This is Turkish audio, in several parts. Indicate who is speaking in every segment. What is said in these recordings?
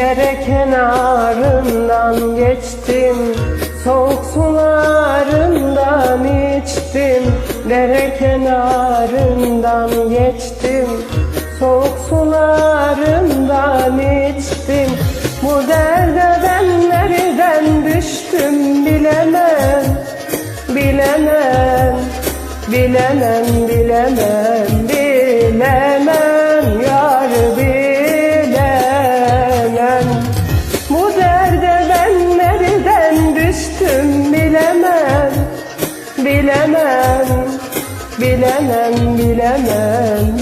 Speaker 1: Dere kenarından geçtim Soğuk sularından içtim. Dere kenarından geçtim Soğuk sularından içtim. Bu derde ben nereden düştüm bilemem Bilemem, bilemem, bilemem, bilemem, bilemem,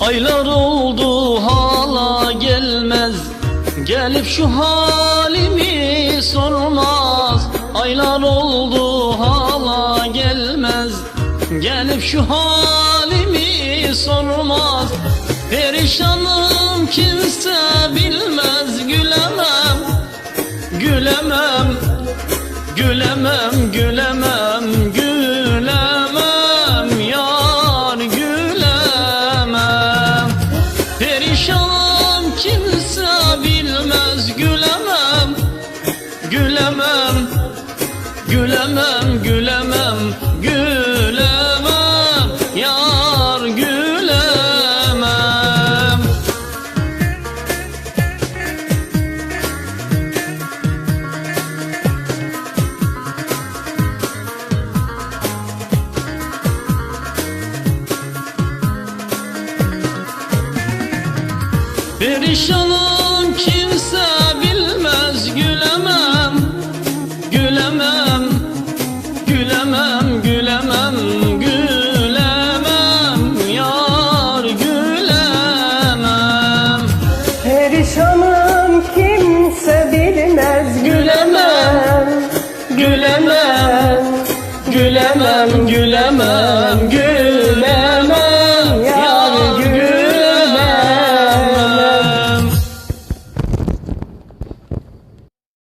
Speaker 2: Aylar oldu hala gelmez. Gelip şu halimi sormaz. Aylar oldu hala gelmez. Gelip şu halimi sormaz. Perişanım kimse bilmez Perişanım kimse bilmez Gülemem, gülemem Gülemem, gülemem, gülemem Perişanım kimse bilmez gülemem Gülemem, gülemem, gülemem, gülemem Yar gülemem.
Speaker 1: Perişanım kimse bilmez gülemem Gülemem, gülemem, gülemem, gülemem